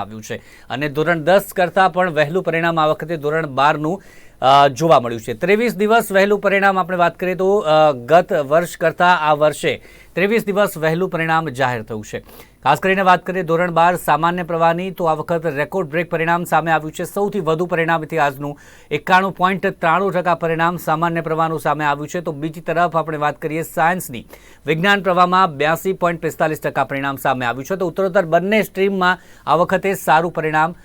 આવ્યું છે. અને ધોરણ દસ કરતાં પણ વહેલું પરિણામ આ વખતે ધોરણ બારનું જોવા મળ્યું છે. ત્રેવીસ દિવસ વહેલું પરિણામ આપણે વાત કરીએ તો ગત વર્ષ કરતાં આ વર્ષે ત્રેવીસ દિવસ વહેલું પરિણામ જાહેર થયું છે. ખાસ કરીને વાત કરીએ ધોરણ બાર સામાન્ય પ્રવાહની, તો આ વખત રેકોર્ડ બ્રેક પરિણામ સામે આવ્યું છે. સૌથી વધુ પરિણામ ઇતિહાસનું એકાણું પોઈન્ટ ત્રાણું ટકા પરિણામ સામાન્ય પ્રવાહનું સામે આવ્યું છે. તો બીજી તરફ આપણે વાત કરીએ સાયન્સની. વિજ્ઞાન પ્રવાહમાં બ્યાસી પોઈન્ટ પિસ્તાલીસ ટકા પરિણામ સામે આવ્યું છે. તો ઉત્તરોત્તર બંને સ્ટ્રીમમાં આ વખતે સારું પરિણામ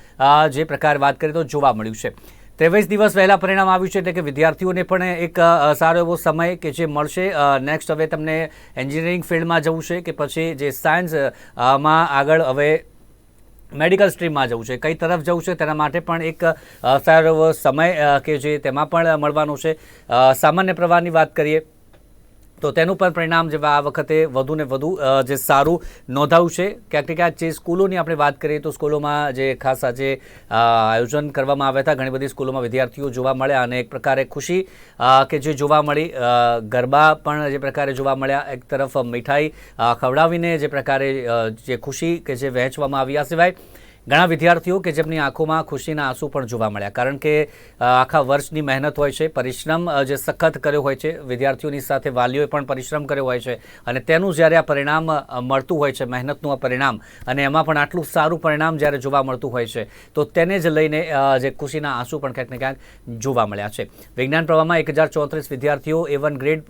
જે પ્રકારે વાત કરીએ તો જોવા મળ્યું છે. ત્રેવીસ દિવસ વહેલા પરિણામ આવ્યું છે એટલે કે વિદ્યાર્થીઓને પણ એક સારો એવો સમય કે જે મળશે. નેક્સ્ટ હવે તમને એન્જિનિયરિંગ ફિલ્ડમાં જવું છે કે પછી જે સાયન્સમાં આગળ હવે મેડિકલ સ્ટ્રીમમાં જવું છે. કઈ તરફ જવું છે તેના માટે પણ એક સારો એવો સમય કે જે તેમાં પણ મળવાનો છે. સામાન્ય પ્રવાહની વાત કરીએ તો તેનું પણ પરિણામ જે આ વખતે વધુ ને વધુ જે સારું નોંધાયું છે. ક્યાંક ને ક્યાંક જે સ્કૂલોની આપણે વાત કરીએ તો સ્કૂલોમાં જે ખાસ આજે આયોજન કરવામાં આવ્યા હતા. ઘણી બધી સ્કૂલોમાં વિદ્યાર્થીઓ જોવા મળ્યા અને એક પ્રકારે ખુશી કે જે જોવા મળી ગરબા પણ જે પ્રકારે જોવા મળ્યા. એક તરફ મીઠાઈ ખવડાવીને જે પ્રકારે જે ખુશી કે જે વહેંચવામાં આવી. આ સિવાય ઘણા વિદ્યાર્થીઓ કે જેમની આંખોમાં ખુશીના આંસુ પણ જોવા મળ્યા. કારણ કે આખા વર્ષની મહેનત હોય છે, પરિશ્રમ જે સખત કર્યો હોય છે, વિદ્યાર્થીઓની સાથે વાલીઓએ પણ પરિશ્રમ કર્યો હોય છે અને તેનું જ્યારે આ પરિણામ મળતું હોય છે, મહેનતનું આ પરિણામ અને એમાં પણ આટલું સારું પરિણામ જ્યારે જોવા મળતું હોય છે, તો તેને જ લઈને જે ખુશીના આંસુ પણ ક્યાંક ને ક્યાંક જોવા મળ્યા છે. વિજ્ઞાન પ્રવાહમાં એક હજાર ચોત્રીસ વિદ્યાર્થીઓ એ ગ્રેડ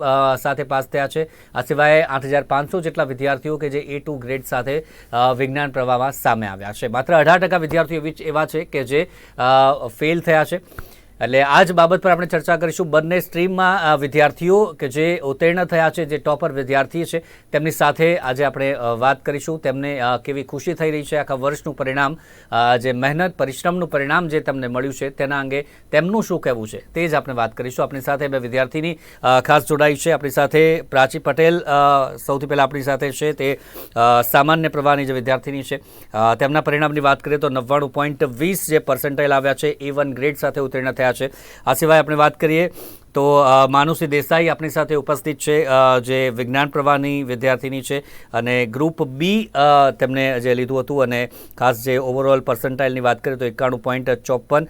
સાથે પાસ થયા છે. આ સિવાય આઠ હજાર પાંચસો જેટલા વિદ્યાર્થીઓ કે જે એ ટુ ગ્રેડ સાથે વિજ્ઞાન પ્રવાહમાં સામે આવ્યા છે. માત્ર અઢાર ટકા વિદ્યાર્થીઓ એવી- એવા છે કે જે ફેલ થયા છે. એટલે આ જ બાબત પર આપણે ચર્ચા કરીશું. બંને સ્ટ્રીમમાં વિદ્યાર્થીઓ કે જે ઉત્તીર્ણ થયા છે, જે ટોપર વિદ્યાર્થી છે, તેમની સાથે આજે આપણે વાત કરીશું. તેમને કેવી ખુશી થઈ રહી છે, આખા વર્ષનું પરિણામ જે મહેનત, પરિશ્રમનું પરિણામ જે તેમને મળ્યું છે, તેના અંગે તેમનું શું કહેવું છે, તે જ આપણે વાત કરીશું. આપણી સાથે બે વિદ્યાર્થીની ખાસ જોડાઈ છે. આપણી સાથે પ્રાચી પટેલ સૌથી પહેલાં આપણી સાથે છે. તે સામાન્ય પ્રવાહની જે વિદ્યાર્થીની છે. તેમના પરિણામની વાત કરીએ તો નવ્વાણું પોઈન્ટ વીસ જે પર્સન્ટાઇલ આવ્યા છે એ વન ગ્રેડ સાથે ઉત્તીર્ણ થયા છે. આ સિવાય આપણે વાત કરીએ તો માનુષી દેસાઈ આપણી સાથે ઉપસ્થિત છે જે વિજ્ઞાન પ્રવાહની વિદ્યાર્થીની છે અને ગ્રુપ બી તેમને જે લીધું હતું અને ખાસ જે ઓવરઓલ પર્સન્ટાઇલની વાત કરીએ તો એકાણું પોઈન્ટ ચોપન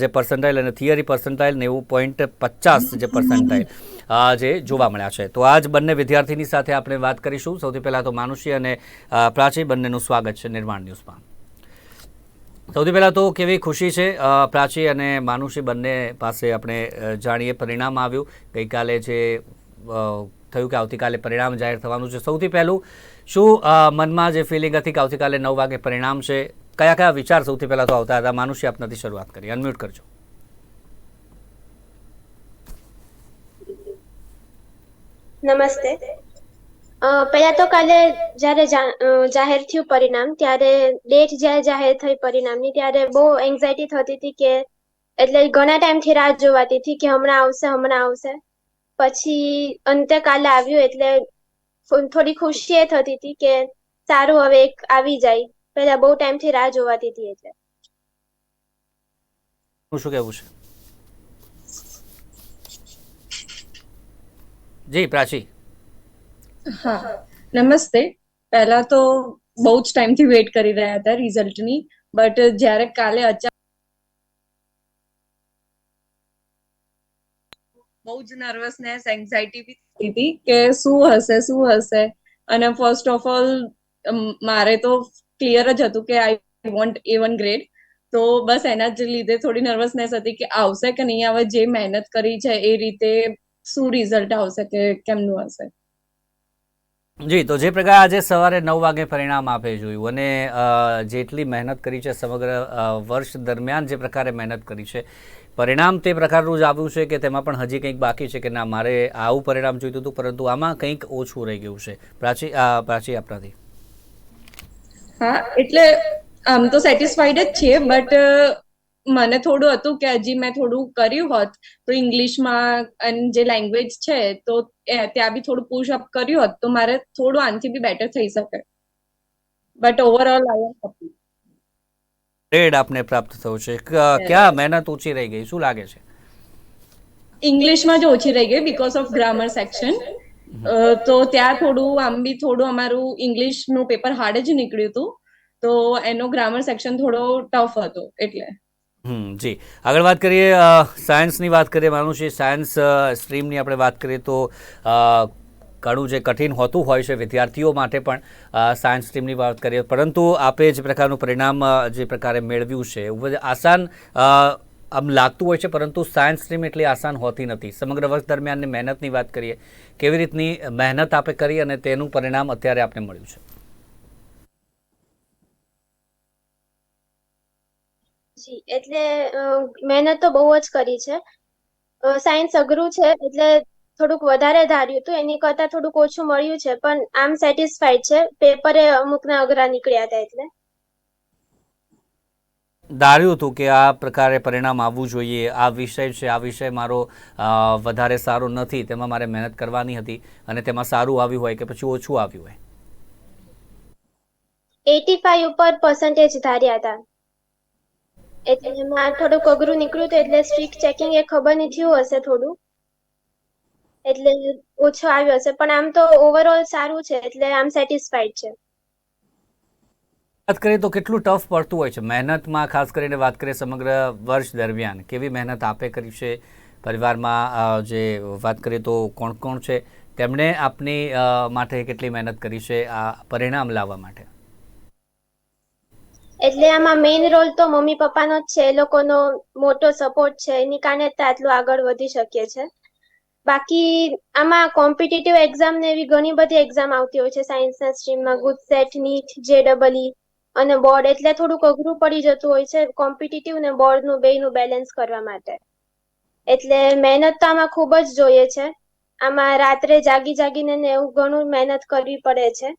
જે પર્સન્ટાઇલ અને થિયરી પર્સન્ટાઇલ નેવું પોઈન્ટ પચાસ જે પર્સન્ટાઇલ જે જોવા મળ્યા છે. તો આજ બંને વિદ્યાર્થીની સાથે આપણે વાત કરીશું. સૌથી પહેલાં તો માનુષી અને પ્રાચી બંનેનું સ્વાગત છે નિર્માણ ન્યૂઝમાં. સૌથી પહેલાં તો કેવી ખુશી છે પ્રાચી અને માનુષી બંને પાસે આપણે જાણીએ પરિણામ આવ્યું. ગઈકાલે જે થયું કે આવતીકાલે પરિણામ જાહેર થવાનું છે. સૌથી પહેલું, શું મનમાં જે ફિલિંગ હતી કે આવતીકાલે નવ વાગે પરિણામ છે? કયા કયા વિચાર સૌથી પહેલાં તો આવતા હતા? માનુષી, આપનાથી શરૂઆત કરી અનમ્યુટ કરજો. નમસ્તે. પહેલા તો કાલે જ્યારે જાહેર થયું પરિણામ, ત્યારે ડેટ જ્યારે જાહેર થઈ પરિણામની, ત્યારે બહુ એન્ઝાયટી થતી હતી કે, એટલે ઘણા ટાઈમથી રાહ જોવાતી હતી કે હમણાં આવશે હમણાં આવશે. પછી અંતે કાલે આવ્યું એટલે થોડી ખુશી એ થતી હતી કે સારું હવે એક આવી જાય. પહેલા બહુ ટાઈમથી રાહ જોવાતી હતી એટલે. હું શું કહેવું છે? જી, પ્રાચી. હા. નમસ્તે. પહેલા તો બહુ જ ટાઈમથી વેઇટ કરી રહ્યા હતા રિઝલ્ટની, બટ જ્યારે કાલે અચાનક બહુ જ નર્વસનેસ, એન્ઝાયટી બી થતી હતી કે શું હશે શું હશે? અને ફર્સ્ટ ઓફ ઓલ મારે તો ક્લિયર જ હતું કે I want A one grade તો બસ એના જ લીધે થોડી નર્વસનેસ હતી કે આવશે કે નહીં? આવે જે મહેનત કરી છે એ રીતે શું રિઝલ્ટ આવશે કે કેમનું હશે? જી, તો જે પ્રકાર આજે સવારે નવ વાગે પરિણામ આપે જોયું અને જેટલી મહેનત કરી છે સમગ્ર વર્ષ દરમિયાન જે પ્રકારે મહેનત કરી છે, પરિણામ તે પ્રકારનું જ આવ્યું છે કે તેમાં પણ હજી કંઈક બાકી છે કે ના, મારે આવું પરિણામ જોઈતું હતું, પરંતુ આમાં કંઈક ઓછું રહી ગયું છે. પ્રાચી પ્રાચી આપણાથી હા, એટલે આમ તો સેટિસ્ફાઈડ જ છીએ બટ મને થોડું હતું કે હજી મેં થોડું કર્યું હોત તો ઇંગ્લિશમાં અને જે લેંગ્વેજ છે તો ત્યાં બી થોડું પુશ અપ કર્યું હોત તો મારે થોડું આનથી બી બેટર થઈ શકે. But overall I am happy grade આપને પ્રાપ્ત થયો છે. ક્યાં મહેનત ઓછી રહી ગઈ? શું લાગે છે? ઇંગ્લિશમાં જ ઓછી રહી ગઈ બીકોઝ ઓફ ગ્રામર સેક્શન તો ત્યાં થોડું આમ બી થોડું અમારું ઇંગ્લિશનું પેપર હાર્ડ જ નીકળ્યું હતું. તો એનો ગ્રામર સેક્શન થોડો ટફ હતો એટલે. જી. આગળ વાત કરીએ સાયન્સની વાત કરીએ, માનું છે સાયન્સ સ્ટ્રીમની આપણે વાત કરીએ તો ઘણું જે કઠિન હોતું હોય છે વિદ્યાર્થીઓ માટે પણ સાયન્સ સ્ટ્રીમની વાત કરીએ. પરંતુ આપે જે પ્રકારનું પરિણામ જે પ્રકારે મેળવ્યું છે, એવું બધું આસાન આમ લાગતું હોય છે, પરંતુ સાયન્સ સ્ટ્રીમ એટલી આસાન હોતી નથી. સમગ્ર વર્ષ દરમિયાનની મહેનતની વાત કરીએ, કેવી રીતની મહેનત આપે કરી અને તેનું પરિણામ અત્યારે આપને મળ્યું છે? જી એટલે મહેનત તો બહુ જ કરી છે. સાયન્સ અઘરું છે એટલે થોડુંક વધારે ધાર્યું હતું એની કરતાં થોડુંક ઓછું મળ્યું છે પણ આમ સેટિસ્ફાઈડ છે. પેપરે અમુકના અઘરા નીકળ્યા હતા એટલે. ધાર્યું હતું કે આ પ્રકારે પરિણામ આવવું જોઈએ આ વિષય છે આ વિષય મારો વધારે સારો નથી તેમાં મારે મહેનત કરવાની હતી અને તેમાં સારું આવ્યું હોય કે પછી ઓછું આવ્યું હોય. એટી ફાઈવ ઉપર પર્સન્ટેજ ધાર્યા હતા. એટલે એમાં થોડુંક અઘરું નીકળ્યું હતું એટલે સ્ટ્રીક ચેકિંગ એ ખબર નહીં થયું હશે થોડું. એટલે ઓછો આવ્યો હશે. પણ આમ તો ઓવરઓલ સારું છે, એટલે આમ સેટિસ્ફાઈડ છે. વાત કરીએ તો કેટલું ટફ પડતું હોય છે? મહેનતમાં ખાસ કરીને વાત કરીએ સમગ્ર વર્ષ દરમિયાન, કેવી મહેનત આપે કરી છે? પરિવારમાં જે વાત કરીએ તો કોણ કોણ છે? તેમણે આપની માટે કેટલી મહેનત કરી છે? આ પરિણામ લાવવા માટે. એટલે આમાં મેઇન રોલ તો મમ્મી પપ્પાનો જ છે, એ લોકોનો મોટો સપોર્ટ છે, એની કારણે જ આટલું આગળ વધી શકીએ છે. બાકી આમાં કોમ્પિટિટિવ એક્ઝામ ને એવી ઘણી બધી એક્ઝામ આવતી હોય છે સાયન્સના સ્ટ્રીમમાં ગુજસેટ નીટ જે ડબલ અને બોર્ડ એટલે થોડુંક અઘરું પડી જતું હોય છે કોમ્પિટિટિવ ને બોર્ડનું બેયનું બેલેન્સ કરવા માટે. એટલે મહેનત તો આમાં ખૂબ જ જોઈએ છે. આમાં રાત્રે જાગી જાગીને ને એવું ઘણું મહેનત કરવી પડે છે.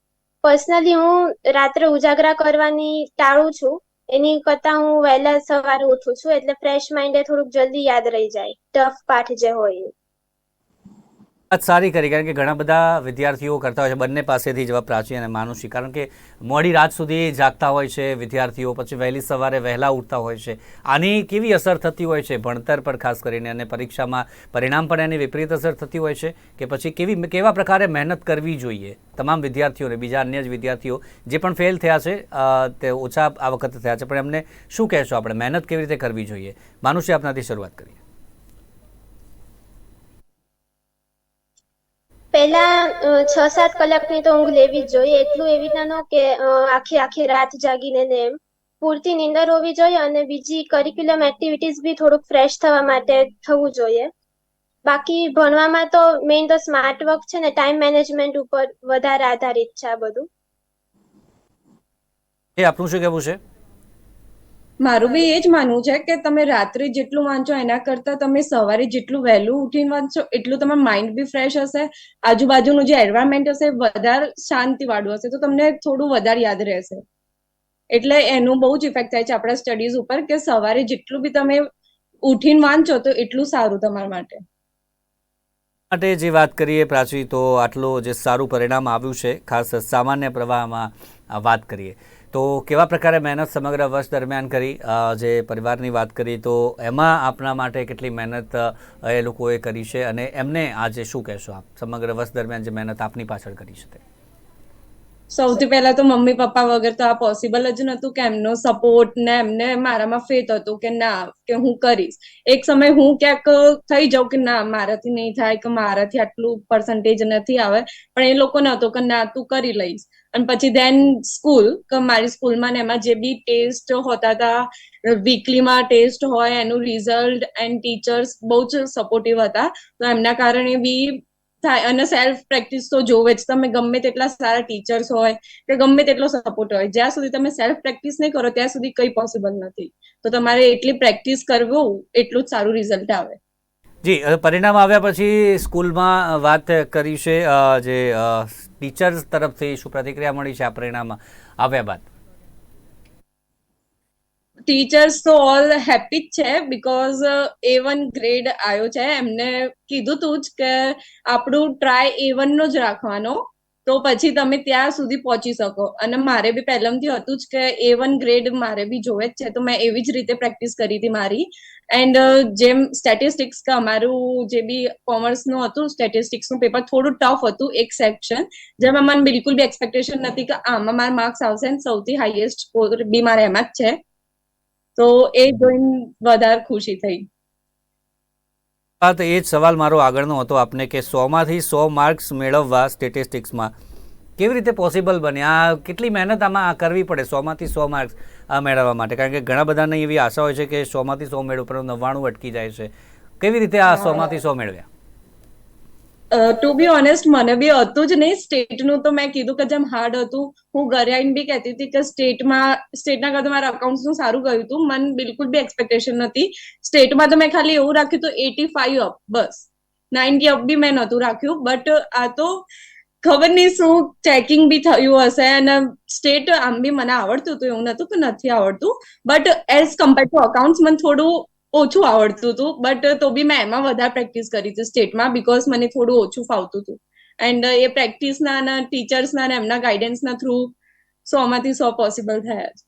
પર્સનલી હું રાત્રે ઉજાગરા કરવાની ટાળું છું. એની કરતા હું વહેલા સવારે ઉઠું છું. એટલે ફ્રેશ માઇન્ડે થોડુંક જલ્દી યાદ રહી જાય. ટફ પાઠ જે હોય સારી કરી, કારણ કે ઘણા બધા વિદ્યાર્થીઓ કરતા હોય છે. બંને પાસેથી જવાબ પ્રાચી અને માનુષી કારણ કે મોડી રાત સુધી જાગતા હોય છે વિદ્યાર્થીઓ, પછી વહેલી સવારે વહેલા ઉઠતા હોય છે. આની કેવી અસર થતી હોય છે? ભણતર પર ખાસ કરીને અને પરીક્ષામાં પરિણામ પણ એની વિપરીત અસર થતી હોય છે? કે પછી કેવી, કેવા પ્રકારે મહેનત કરવી જોઈએ તમામ વિદ્યાર્થીઓને? બીજા અન્ય જ વિદ્યાર્થીઓ જે પણ ફેલ થયા છે તે ઓછા આ વખતે થયા છે. પણ એમને શું કહેશો આપણે? મહેનત કેવી રીતે કરવી જોઈએ? માનુષી આપનાથી શરૂઆત કરીએ. પહેલા છ સાત કલાકની તો ઊંઘ લેવી જ જોઈએ. એટલું એવી રીતના નો કે આખી આખી રાત જાગીને ને એમ. પૂરતી નીંદર હોવી જોઈએ અને બીજી કરિક્યુલમ એક્ટિવિટીઝ બી થોડુંક ફ્રેશ થવા માટે થવું જોઈએ. બાકી ભણવામાં તો મેઇન તો સ્માર્ટ વર્ક છે ને ટાઈમ મેનેજમેન્ટ ઉપર વધારે આધારિત છે આ બધું. એ આપનું શું કહેવું છે? મારું બી એ જ માનવું છે કે તમે રાત્રે જેટલું વાંચો એના કરતાં તમે સવારે જેટલું વહેલું ઉઠીને વાંચો એટલું તમારું માઇન્ડ બી ફ્રેશ હશે. આજુબાજુનું જે એન્વાયરમેન્ટ હશે વધારે શાંતિવાળું હશે. તો તમને થોડું વધારે યાદ રહેશે. એટલે એનું બહુ જ ઇફેક્ટ થાય છે આપણા સ્ટડીઝ ઉપર કે સવારે જેટલું બી તમે ઉઠીને વાંચો તો એટલું સારું તમારા માટે. માટે જે વાત કરીએ પ્રાચી, તો આટલું જે સારું પરિણામ આવ્યું છે, ખાસ સામાન્ય પ્રવાહમાં વાત કરીએ. તો કેવા પ્રકારે મહેનત સમગ્ર વર્ષ દરમિયાન કરી? જે પરિવારની વાત કરી, તો એમાં આપના માટે કેટલી મહેનત એ લોકોએ કરી છે અને એમને આજે શું કહેશો આપ? સમગ્ર વર્ષ દરમિયાન જે મહેનત આપની પાછળ કરી છે સૌથી પહેલા તો મમ્મી, પપ્પા વગર તો આ પોસિબલ જ નહોતું કે એમનો સપોર્ટ ને એમને મારામાં ફેથ હતું કે ના, કે હું કરીશ. એક સમય હું ક્યાંક થઈ જાઉં કે ના, મારાથી નહીં થાય કે મારાથી આટલું પર્સન્ટેજ નથી આવે. પણ એ લોકો નહોતો કે ના, તું કરી લઈશ. અને પછી દેન સ્કૂલ કે મારી સ્કૂલમાં ને એમાં જે બી ટેસ્ટ હોતા હતા વીકલીમાં ટેસ્ટ હોય, એનું રિઝલ્ટ એન્ડ ટીચર્સ બહુ જ સપોર્ટિવ હતા. તો એમના કારણે બી થાય, અને સેલ્ફ પ્રેક્ટિસ તો જોવે જ. તમે ગમે તેટલા સારા ટીચર્સ હોય, કે ગમે તેટલો સપોર્ટ હોય, જ્યાં સુધી તમે સેલ્ફ પ્રેક્ટિસ નહીં કરો, ત્યાં સુધી કંઈ પોસિબલ નથી. તો તમારે એટલી પ્રેક્ટિસ કરવું, એટલું જ સારું રિઝલ્ટ આવે. જી પરિણામ આવ્યા પછી સ્કૂલમાં વાત કરી છે જે ટીચર્સ તરફથી શું પ્રતિક્રિયા મળી છે આ પરિણામ આવ્યા બાદ? ટીચર્સ તો ઓલ હેપી જ છે બીકોઝ એ વન ગ્રેડ આવ્યો છે. એમને કીધું તું જ કે આપણું ટ્રાય એ વનનો જ રાખવાનો. તો પછી તમે ત્યાં સુધી પહોંચી શકો. અને મારે બી પહેલાંથી હતું જ કે એ વન ગ્રેડ મારે બી જોવે જ છે. તો મેં એવી જ રીતે પ્રેક્ટિસ કરી હતી મારી. એન્ડ જેમ સ્ટેટિસ્ટિક્સ કે અમારું જે બી કોમર્સનું હતું સ્ટેટિસ્ટિક્સનું પેપર થોડું ટફ હતું, એક સેક્શન જેમાં મને બિલકુલ બી એક્સપેક્ટેશન નથી કે આમાં મારા માર્ક્સ આવશે ને સૌથી હાઈએસ્ટ બી મારે એમાં જ છે. તો એ જોઈને વધારે ખુશી થઈ. વાત એ જ સવાલ મારો આગળનો હતો આપને કે સોમાંથી સો માર્ક્સ મેળવવા સ્ટેટિસ્ટિક્સમાં કેવી રીતે પોસિબલ બને? આ કેટલી મહેનત આમાં કરવી પડે? સોમાંથી સો માર્ક્સ આ મેળવવા માટે. કારણ કે ઘણા બધાને એવી આશા હોય છે કે સોમાંથી સો મેળવ પર નવ્વાણું અટકી જાય છે. કેવી રીતે આ સોમાંથી સો મેળવ્યા? ટુ બી ઓનેસ્ટ મને બી હતું જ નહીં. સ્ટેટનું તો મેં કીધું કે જેમ હાર્ડ હતું, હું ઘરે આવીને બી કહેતી હતી કે સ્ટેટમાં સ્ટેટના કરતા મારા અકાઉન્ટ્સનું સારું ગયું હતું. મને બિલકુલ બી એક્સપેક્ટેશન નથી. સ્ટેટમાં તો મેં ખાલી એવું રાખ્યું હતું એટી ફાઈવ અપ બસ નાઇન્ટી અપ બી મેં નહોતું રાખ્યું. બટ આ તો ખબર નહીં શું ચેકિંગ બી થયું હશે અને સ્ટેટ આમ બી મને આવડતું હતું, એવું નતું કે નથી આવડતું. But as compare to accounts મને થોડું ઓછું આવડતું હતું. બટ તો બી મેં એમાં વધારે પ્રેક્ટિસ કરી હતી સ્ટેટમાં બિકોઝ મને થોડું ઓછું ફાવતું હતું. એન્ડ એ પ્રેક્ટિસના અને ટીચર્સના અને એમના ગાઈડન્સના થ્રુ સો માંથી સો પોસિબલ થયા છે.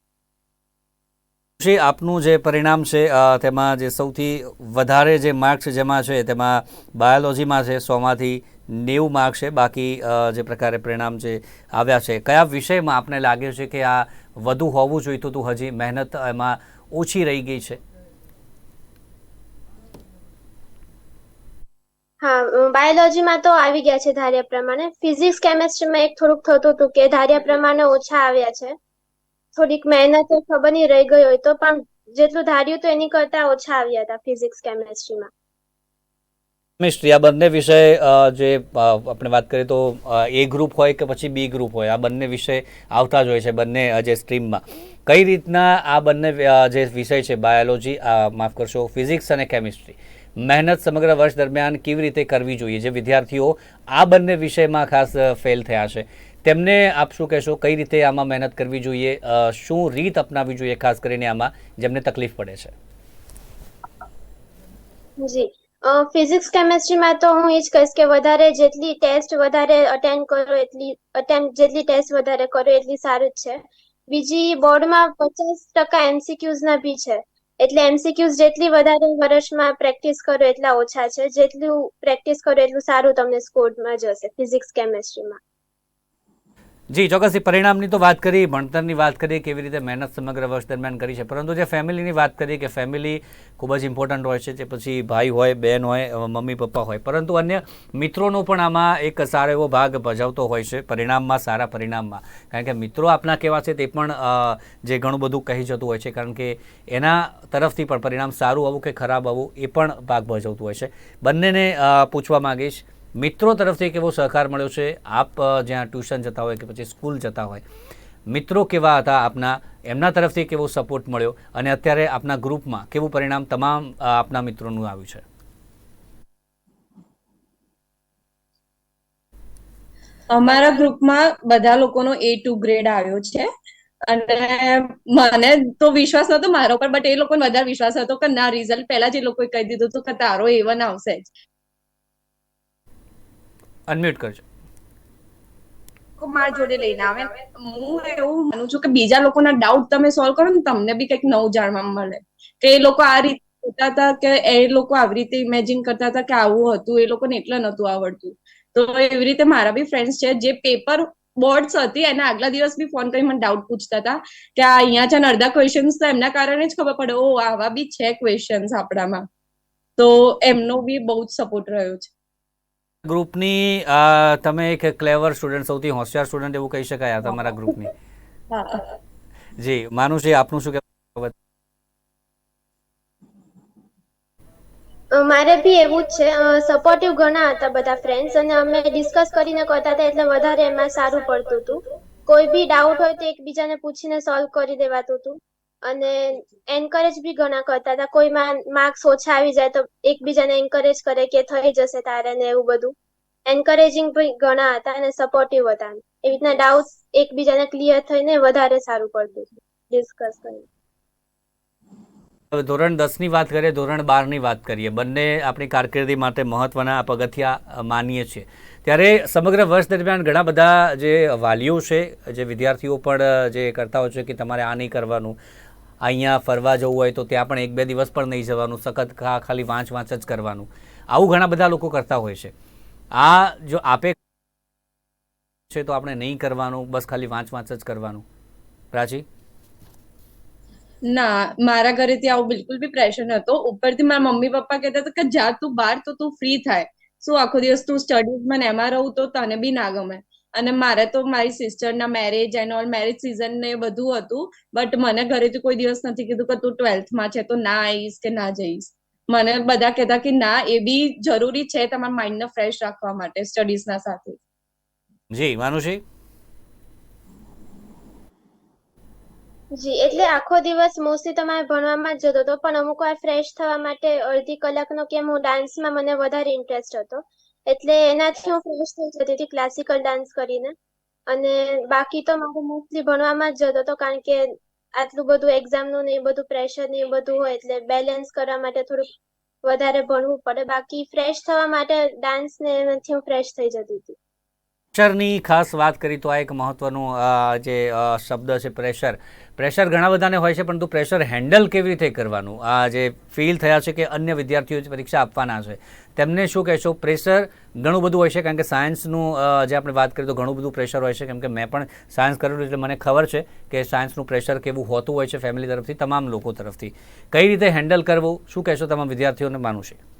શ્રી, આપનું જે પરિણામ છે તેમાં જે સૌથી વધારે જે માર્ક્સ જેમાં છે, તેમાં બાયોલોજીમાં છે સોમાંથી નેવું માર્ક્સ બાકી જે પ્રકારે પરિણામ જે આવ્યા છે, કયા વિષયમાં આપને લાગે છે કે આ વધુ હોવું જોઈતું હતું હજી મહેનત એમાં ઓછી રહી ગઈ છે? હા બાયોલોજીમાં તો આવી ગયા છે ધાર્યા પ્રમાણે. ફિઝિક્સ, કેમેસ્ટ્રીમાં એક થોડુંક થતું હતું કે ધાર્યા પ્રમાણે ઓછા આવ્યા છે. થોડીક મહેનત તો ખબર નહીં, રહી ગઈ હોય તો. પણ જેટલું ધાર્યું તો એની કરતા ઓછા આવ્યા હતા ફિઝિક્સ, કેમેસ્ટ્રીમાં. કેમિસ્ટ્રી આ બંને વિષય જે આપણે વાત કરીએ તો એ ગ્રુપ હોય કે પછી બી ગ્રુપ હોય, આ બંને વિષય આવતા જ હોય છે બંને જે સ્ટ્રીમમાં કઈ રીતના આ બંને જે વિષય છે બાયોલોજી માફ કરશો ફિઝિક્સ અને કેમિસ્ટ્રી મહેનત સમગ્ર વર્ષ દરમિયાન કેવી રીતે કરવી જોઈએ? જે વિદ્યાર્થીઓ આ બંને વિષયમાં ખાસ ફેલ થયા છે. તેમને આપ શું કહેશો? કઈ રીતે આમાં મહેનત કરવી જોઈએ? શું રીત અપનાવવી જોઈએ, ખાસ કરીને આમાં, જેમને તકલીફ પડે છે? જી. ફિઝિક્સ કેમેસ્ટ્રીમાં તો હું એ જ કહીશ કે વધારે જેટલી ટેસ્ટ વધારે અટેન્ડ કરો એટલી અટેન્ડ જેટલી ટેસ્ટ વધારે કરો એટલી સારું જ છે. બીજી બોર્ડમાં પચાસ ટકા એમસીક્યુઝ ના બી છે. એટલે એમસીક્યુઝ જેટલી વધારે વર્ષમાં પ્રેક્ટિસ કરો એટલા ઓછા છે. જેટલું પ્રેક્ટિસ કરો એટલું સારું તમને સ્કોરમાં જશે ફિઝિક્સ કેમેસ્ટ્રીમાં જી, ચોક્કસથી પરિણામની તો વાત કરી, ભણતરની વાત કરી, કેવી રીતે મહેનત સમગ્ર વર્ષ દરમિયાન કરી છે. પરંતુ જે ફેમિલીની વાત કરીએ કે ફેમિલી ખૂબ જ ઇમ્પોર્ટન્ટ હોય છે, જે પછી ભાઈ હોય બહેન હોય મમ્મી, પપ્પા હોય. પરંતુ અન્ય મિત્રોનો પણ આમાં એક સારો એવો ભાગ ભજવતો હોય છે, પરિણામમાં, સારા પરિણામમાં. કારણ કે મિત્રો આપના કેવા છે તે પણ જે ઘણું બધું કહી જતું હોય છે, કારણ કે એના તરફથી પણ પરિણામ સારું આવવું કે ખરાબ આવવું એ પણ ભાગ ભજવતું હોય છે. બંનેને પૂછવા માંગીશ. મિત્રો તરફથી કેવો સહકાર મળ્યો છે? આપ જ્યાં ટ્યુશન જતા હોય કે પછી સ્કૂલ જતા હોય, મિત્રો કેવા હતા આપના? એમના તરફથી કેવો સપોર્ટ મળ્યો? અને અત્યારે આપના ગ્રુપમાં કેવું પરિણામ તમામ આપના મિત્રોનું આવ્યું છે? અમારા ગ્રુપમાં બધા લોકોનો એ ટુ ગ્રેડ આવ્યો છે. અને મને તો વિશ્વાસ નતો મારા પર બટ એ લોકોને વધારે વિશ્વાસ હતો કે ના રિઝલ્ટ પહેલા જે લોકોએ કહી દીધું હતું કે તારો એ વન આવશે જ. અનમ્યુટ કરજો. મારા જોડે લઈને આવે. હું એવું માનું છું કે બીજા લોકોના ડાઉટ તમે સોલ્વ કરો ને તમને બી કંઈક નવું જાણવા મળે. કે એ લોકો આ રીતે જોતા હતા કે એ લોકો આવી રીતે ઇમેજિન કરતા હતા કે આવું હતું, એ લોકોને એટલે નતું આવડતું. તો એવી રીતે મારા બી ફ્રેન્ડ્સ છે, જે પેપર બોર્ડ્સ હતી, એના આગલા દિવસ બી ફોન કરી મને ડાઉટ પૂછતા હતા કે આ અહીંયા છે ને અડધા ક્વેશ્ચન્સ તો એમના કારણે જ ખબર પડે. ઓ આવા બી છે ક્વેશ્ચન્સ આપણામાં. તો એમનો બી બહુ જ સપોર્ટ રહ્યો છે. ગ્રુપની તમે એક ક્લેવર સ્ટુડન્ટ સૌથી હોશિયાર સ્ટુડન્ટ એવું કહી શકાય તમારા ગ્રુપની. હા. જી માનું છે આપનું શું કે મારે બી એવું જ છે. સપોર્ટિવ ઘણા હતા બધા ફ્રેન્ડ્સ અને અમે ડિસ્કસ કરીને કરતા હતા એટલે વધારે એમાં સારું પડતું હતું. કોઈ બી ડાઉટ હોય તો એકબીજાને પૂછીને સોલ્વ કરી દેવાતું હતું. અને એન્કરેજ બી ઘણા કરતા હતા. કોઈ માર્ક્સ ઓછા આવી જાય તો એકબીજાને એન્કરેજ કરે કે થઈ જશે તારે ને એવું બધું. એન્કરેજિંગ બી ઘણા હતા અને સપોર્ટિવ હતા. એવી રીતના ડાઉટ એકબીજાને ક્લિયર થઈને વધારે સારું પડતું ડિસ્કસ કરીને ધોરણ દસની વાત કરીએ, ધોરણ બારની વાત કરીએ. બંને આપણી કારકિર્દી માટે મહત્વના પગથિયા માનીએ છીએ. ત્યારે સમગ્ર વર્ષ દરમિયાન ઘણા બધા જે વાલીઓ છે, જે વિદ્યાર્થીઓ પણ જે કરતા હોય છે કે તમારે આ નહીં કરવાનું અહીંયા ફરવા જવું હોય તો ત્યાં પણ એક બે દિવસ પણ નહીં જવાનું, સખત ખાલી વાંચ વાંચ જ કરવાનું. આવું ઘણા બધા લોકો કરતા હોય છે. આ જો આપે છે તો આપણે નહીં કરવાનું, બસ ખાલી વાંચ વાંચ જ કરવાનું. પ્રાચી ના, મારા ઘરેથી આવું બિલકુલ બી પ્રેશર નતો ઉપરથી મારા મમ્મી પપ્પા કહેતા હતા કે જા તું બહાર તો તું ફ્રી થાય. શું આખો દિવસ તું સ્ટડીઝમાં એમાં રહું તો તને બી ના ગમે. અને મારે તો મારી સિસ્ટરના marriage and all marriage season ને એ બધું હતું બટ મને ઘરેથી કોઈ દિવસ નથી કીધું કે તું ટ્વેલ્થમાં છે તો ના આવીશ કે ના જઈશ. મને બધા કહેતા કે ના એ બી જરૂરી છે તમારા માઇન્ડને ફ્રેશ રાખવા માટે સ્ટડીઝના સાથે. જી માનુષી જી? એટલે આખો દિવસ મોસ્ટલી તમારે ભણવામાં જ જતો હતો પણ અમુક વાર ફ્રેશ થવા માટે અડધી કલાકનો કેમ હું ડાન્સમાં મને વધારે ઇન્ટરેસ્ટ હતો. એટલે એનાથી હું ફ્રેશ થઈ જતી હતી ક્લાસિકલ ડાન્સ કરીને. અને બાકી તો મારે મોસ્ટલી ભણવામાં જ જતો હતો, કારણ કે આટલું બધું એક્ઝામનું ને એ બધું પ્રેશર ને એ બધું હોય, એટલે બેલેન્સ કરવા માટે થોડુંક વધારે ભણવું પડે. બાકી ફ્રેશ થવા માટે ડાન્સ ને એનાથી હું ફ્રેશ થઈ જતી હતી. પ્રેશરની ખાસ વાત કરી તો આ એક મહત્વનું જે શબ્દ છે પ્રેશર. પ્રેશર ઘણા બધાને હોય છે, પરંતુ પ્રેશર હેન્ડલ કેવી રીતે કરવાનું? આ જે ફીલ થયા છે કે અન્ય વિદ્યાર્થીઓ પરીક્ષા આપવાના છે. તેમને શું કહેશો? પ્રેશર ઘણું બધું હોય છે, કારણ કે સાયન્સનું જે આપણે વાત કરીએ તો ઘણું બધું પ્રેશર હોય છે, કેમ કે મેં પણ સાયન્સ કરેલું એટલે મને ખબર છે કે સાયન્સનું પ્રેશર કેવું હોતું હોય છે ફેમિલી તરફથી, તમામ લોકો તરફથી. કઈ રીતે હેન્ડલ કરવું? શું કહેશો તમામ વિદ્યાર્થીઓને માનું છે?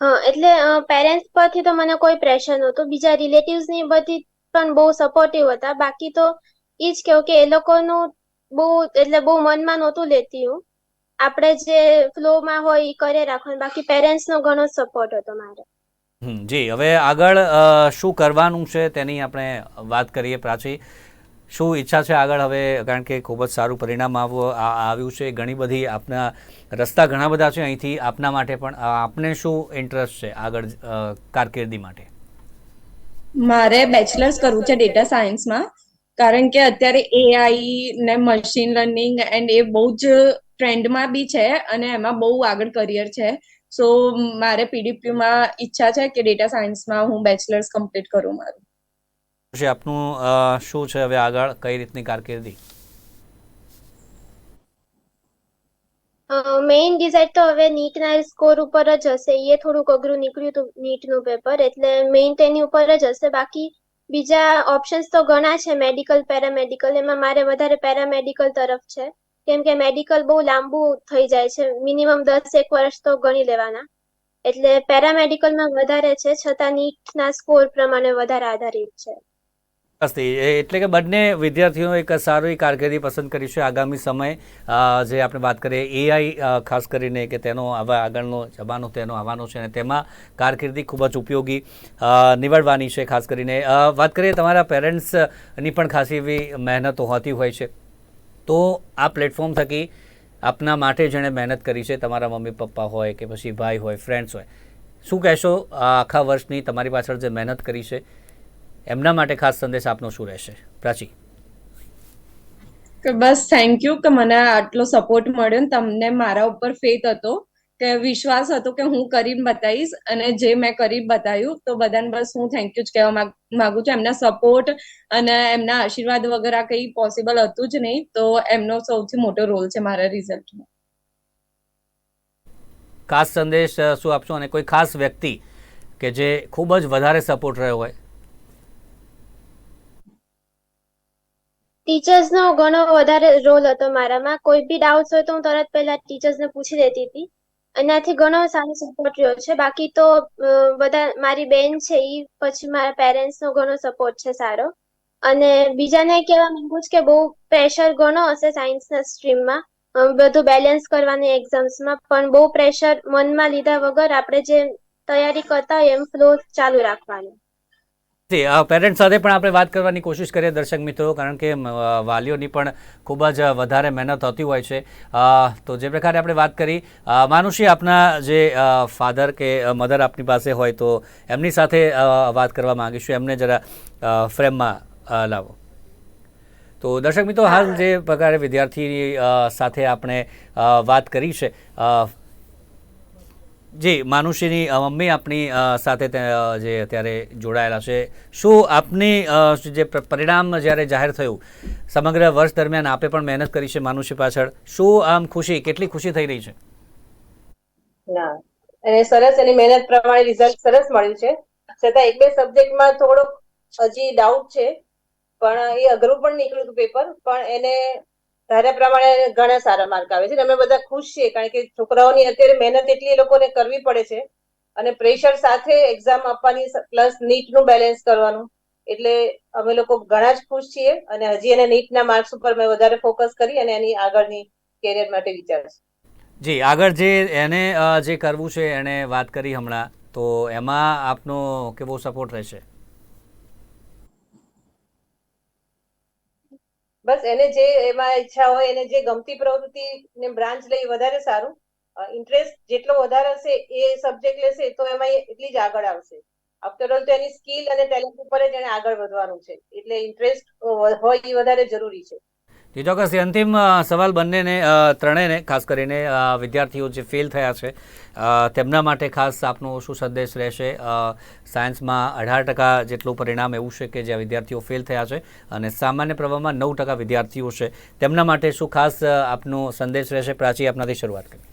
હા, એટલે પેરેન્ટ્સ પરથી તો મને કોઈ પ્રેશર નહોતું. બીજા રિલેટિવ્સની બધી પણ બહુ સપોર્ટિવ હતા. બાકી તો એ જ કહું કે એ લોકોનું બહુ, એટલે બહુ મનમાં નહોતું લેતી હું. આપણે જે ફ્લોમાં હોય એ કરે રાખવાનું. બાકી પેરેન્ટ્સ નો ઘણો સપોર્ટ હતો મારે. જી, હવે આગળ શું કરવાનું છે તેની આપણે વાત કરીએ પ્રાચી. શું ઈચ્છા છે આગળ હવે? કારણ કે ખૂબ જ સારું પરિણામ આવ આવ્યું છે. ઘણી બધી આપના રસ્તા ઘણા બધા છે અહીંથી. આપના માટે પણ આપને શું ઇન્ટરેસ્ટ છે આગળ કારકિર્દી માટે? મારે બેચલર્સ કરવું છે ડેટા સાયન્સમાં કારણ કે અત્યારે એઆઈ ને મશીન લર્નિંગ એન્ડ એ બહુ જ ટ્રેન્ડમાં બી છે અને એમાં બહુ આગળ કરિયર છે. સો મારે પીડીપીયુમાં ઈચ્છા છે કે ડેટા સાયન્સમાં હું બેચલર્સ કમ્પ્લીટ કરું મારું. પછી આપનું શું છે હવે આગળ? કઈ રીતની કારકિર્દી? મેઇન ડિસાઇડ તો હવે નીટના સ્કોર ઉપર જ હશે. એ થોડુંક અઘરું નીકળ્યું હતું નીટનું પેપર એટલે મેઇન તેની ઉપર જ હશે. બાકી બીજા ઓપ્શન્સ તો ઘણા છે મેડિકલ પેરામેડિકલ એમાં મારે વધારે પેરામેડિકલ તરફ છે. કેમ કે મેડિકલ બહુ લાંબુ થઈ જાય છે. મિનિમમ દસ એક વર્ષ તો ગણી લેવાના. એટલે પેરામેડિકલમાં વધારે છે, છતાં નીટના સ્કોર પ્રમાણે વધારે આધારિત છે. અસ્તિ એટલે કે બંને વિદ્યાર્થીઓ એક સારી કારકિર્દી પસંદ કરી છે આગામી સમય. જે આપણે વાત કરીએ એઆઈ ખાસ કરીને કે તેનો હવે આગળનો જમાનો, તેનો આવવાનો છે અને તેમાં કારકિર્દી ખૂબ જ ઉપયોગી નીવડવાની છે ખાસ કરીને. વાત કરીએ તમારા પેરેન્ટ્સની પણ ખાસી એવી મહેનતો હોતી હોય છે. તો આ પ્લેટફોર્મ થકી આપના માટે જેણે મહેનત કરી છે, તમારા મમ્મી, પપ્પા હોય કે પછી ભાઈ હોય ફ્રેન્ડ્સ હોય, શું કહેશો? આખા વર્ષની તમારી પાછળ જે મહેનત કરી છે એમના માટે ખાસ સંદેશ આપનો શું રહેશે? પ્રાચી. બસ થેન્ક યુ કે મને આટલો સપોર્ટ મળ્યો ને તમને મારા ઉપર ફેથ હતો કે વિશ્વાસ હતો કે હું કરીને બતાવીશ અને જે મેં કરી બતાવ્યું તો બધાને બસ હું થેન્ક યુ જ કહેવા માંગ- માંગુ છું. એમના સપોર્ટ અને એમના આશીર્વાદ વગર કંઈ પોસિબલ હતું જ નહીં તો એમનો સૌથી મોટો રોલ છે મારા રિઝલ્ટમાં ખાસ સંદેશ શું આપશો? અને કોઈ ખાસ વ્યક્તિ કે જે ખૂબ જ વધારે સપોર્ટ રહ્યો હોય ટીચર્સનો ઘણો વધારે રોલ હતો મારામાં. કોઈ બી ડાઉટ્સ હોય તો હું તરત પહેલા ટીચર્સને પૂછી લેતી હતી. એનાથી ઘણો સારો સપોર્ટ રહ્યો છે. બાકી તો બધા મારી બેન છે એ પછી મારા પેરેન્ટ્સનો ઘણો સપોર્ટ છે સારો. અને બીજાને કહેવા માંગુ છું કે બહુ પ્રેશર ઘણો હશે સાયન્સના સ્ટ્રીમમાં બધું બેલેન્સ કરવાની એક્ઝામ્સમાં પણ બહુ પ્રેશર મનમાં લીધા વગર આપણે જે તૈયારી કરતા હોય એમ ફ્લો ચાલુ રાખવાનો. પેરેન્ટ્સ સાથે પણ આપણે વાત કરવાની કોશિશ કરીએ દર્શક મિત્રો કારણ કે વાલીઓની પણ ખૂબ જ વધારે મહેનત હોતી હોય છે. તો જે પ્રકારે આપણે વાત કરી માનુષી આપના જે ફાધર કે મધર આપની પાસે હોય તો એમની સાથે વાત કરવા માગીશું. એમને જરા ફ્રેમમાં લાવો. તો દર્શક મિત્રો હાલ જે પ્રકારે વિદ્યાર્થી સાથે આપણે વાત કરી છે જી, માનુષીની મમ્મી આપની સાથે જે અત્યારે જોડાયેલા છે. શું આપની જે પરિણામ જ્યારે જાહેર થયું, સમગ્ર વર્ષ દરમિયાન આપે પણ મહેનત કરી છે માનુષી પાછળ. શું આમ ખુશી, કેટલી ખુશી થઈ રહી છે? ના. અને સરસ, એની મહેનત પ્રમાણે રિઝલ્ટ સરસ મળ્યું છે. છતાં એક બે સબ્જેક્ટમાં થોડોક હજી ડાઉટ છે. પણ એ અઘરું પણ નીકળ્યું હતું પેપર પણ એને ધાર્યા પ્રમાણે ઘણા સારા માર્ક આવે છે અમે બધા ખુશ છીએ, કારણ કે છોકરાઓની અત્યારે મહેનત એટલી એ લોકોને કરવી પડે છે અને પ્રેશર સાથે એક્ઝામ આપવાની પ્લસ નીટનું બેલેન્સ કરવાનું. એટલે અમે લોકો ઘણા જ ખુશ છીએ અને હજી એને નીટના માર્ક્સ ઉપર મેં વધારે ફોકસ કરી અને એની આગળની કેરિયર માટે વિચારશું. જી, આગળ જે એને જે કરવું છે એણે વાત કરી હમણાં, તો એમાં આપનો કેવો સપોર્ટ રહેશે? બસ એને જે એમાં ઈચ્છા હોય, એને જે ગમતી પ્રવૃત્તિ ને બ્રાન્ચ લઈ વધારે સારું. ઇન્ટરેસ્ટ જેટલો વધારે હશે એ સબ્જેક્ટ લેશે તો એમાં એટલી જ આગળ આવશે. આફ્ટર ઓલ તો એની સ્કિલ અને ટેલેન્ટ ઉપર જ એને આગળ વધવાનું છે. એટલે ઇન્ટરેસ્ટ હોય એ વધારે જરૂરી છે. જી ચોક્કસથી અંતિમ સવાલ બંનેને ત્રણેયને, ખાસ કરીને વિદ્યાર્થીઓ જે ફેલ થયા છે તેમના માટે ખાસ આપનો શું સંદેશ રહેશે? સાયન્સમાં અઢાર ટકા જેટલું પરિણામ એવું છે કે જ્યાં વિદ્યાર્થીઓ ફેલ થયા છે અને સામાન્ય પ્રવાહમાં નવ ટકા વિદ્યાર્થીઓ છે. તેમના માટે શું ખાસ આપનો સંદેશ રહેશે? પ્રાચી આપનાથી શરૂઆત કરી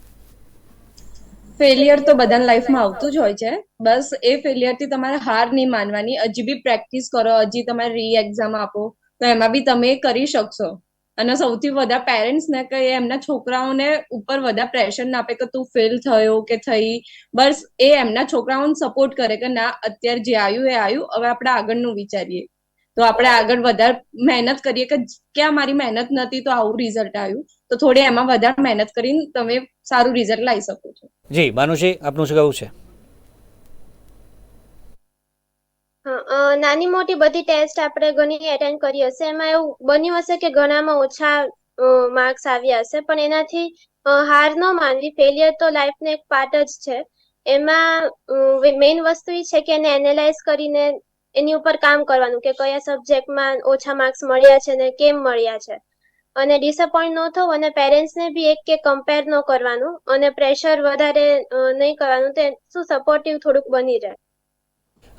ફેલિયર તો બધાની લાઈફમાં આવતું જ હોય છે. બસ એ ફેલિયરથી તમારે હાર નહીં માનવાની. હજી બી પ્રેક્ટિસ કરો. હજી તમારે રી એક્ઝામ આપો. તો એમાં બી તમે કરી શકશો. અને સૌથી વધારે પેરેન્ટ્સ ને કે એમના છોકરાઓને ઉપર વધારે પ્રેશર ના આપે કે તું ફેલ થયો કે થઈ. બસ એ એમના છોકરાઓને સપોર્ટ કરે કે ના, અત્યારે જે આવ્યું એ આવ્યું, હવે આપણે આગળનું વિચારીએ. તો આપણે આગળ વધારે મહેનત કરીએ કે ક્યાં મારી મહેનત નથી તો આવું રિઝલ્ટ આવ્યું. તો થોડી એમાં વધારે મહેનત કરીને તમે સારું રિઝલ્ટ લાવી શકો છો. જી માનુષી આપનું શું કહેવું છે હા, અ, નાની મોટી બધી ટેસ્ટ આપણે ઘણી એટેન્ડ કરી હશે. એમાં એવું બન્યું હશે કે ઘણામાં ઓછા માર્ક્સ આવ્યા હશે. પણ એનાથી હાર ન માનવી. ફેલિયર તો લાઈફનો એક પાર્ટ જ છે. એમાં મેઇન વસ્તુ એ છે કે એને એનાલાઇઝ કરીને એની ઉપર કામ કરવાનું કે કયા સબ્જેક્ટમાં ઓછા માર્ક્સ મળ્યા છે ને કેમ મળ્યા છે. અને ડિસઅપોઇન્ટ ન થવું અને પેરેન્ટ્સને બી એક કે કમ્પેર ન કરવાનું અને પ્રેશર વધારે નહીં કરવાનું તો શું સપોર્ટિવ થોડુંક બની રહે.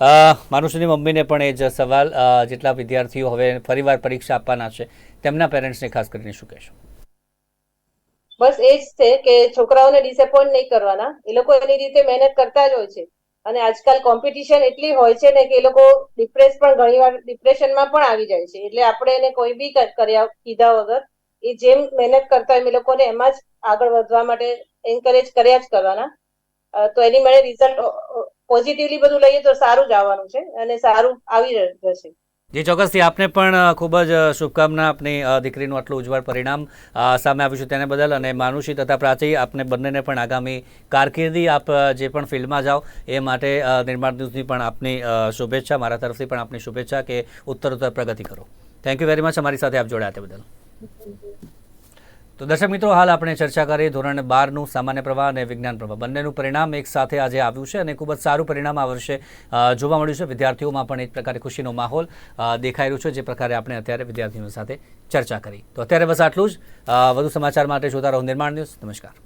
માનુષીની મમ્મીને પણ એ જ સવાલ જેટલા વિદ્યાર્થીઓ હવે ફરીવાર પરીક્ષા આપવાના છે, તેમના પેરેન્ટ્સને ખાસ કરીને શું કહેશો? બસ એ જ છે કે છોકરાઓને ડિસએપોઇન્ટ નહીં કરવાના. એ લોકો એની રીતે મહેનત કરતા જ હોય છે. અને આજકાલ કોમ્પિટિશન એટલી હોય છે ને કે એ લોકો ડિપ્રેસ પણ ઘણીવાર ડિપ્રેશનમાં પણ આવી જાય છે. એટલે આપણે એને કોઈ બી કર્યા કીધા વગર એ જેમ મહેનત કરતા હોય એ લોકોને એમાં જ આગળ વધવા માટે એન્કરેજ કર્યા જ કરવાના. તો એની મળે રિઝલ્ટ પોઝિટિવલી બધું લઈએ તો સારું જ આવવાનું છે અને સારું આવી જશે. જે, ચોક્કસથી આપને પણ ખૂબ જ શુભકામના આપની દીકરીનું આટલું ઉજ્જવળ પરિણામ સામે આવ્યું છે તેને બદલ અને માનુષી તથા પ્રાચી આપને બંનેને પણ આગામી કારકિર્દી આપ જે પણ ફિલ્ડમાં જાઓ એ માટે નિર્માણ ન્યૂઝની પણ આપની શુભેચ્છા, મારા તરફથી પણ આપની શુભેચ્છા કે ઉત્તરોત્તર પ્રગતિ કરો. થેન્ક યુ વેરી મચ અમારી સાથે આપ જોડાયા બદલ. તો દર્શક મિત્રો, હાલ આપણે ચર્ચા કરી ધોરણ બારનું સામાન્ય પ્રવાહ અને વિજ્ઞાન પ્રવાહ. બંનેનું પરિણામ એક સાથે આજે આવ્યું છે અને ખૂબ જ સારું પરિણામ આ વર્ષે જોવા મળ્યું છે. વિદ્યાર્થીઓમાં પણ એક પ્રકારે ખુશીનો માહોલ દેખાઈ રહ્યો છે, જે પ્રકારે આપણે અત્યારે વિદ્યાર્થીઓ સાથે ચર્ચા કરી. તો અત્યારે બસ આટલું જ. વધુ સમાચાર માટે જોતા રહો નિર્માણ ન્યૂઝ. નમસ્કાર.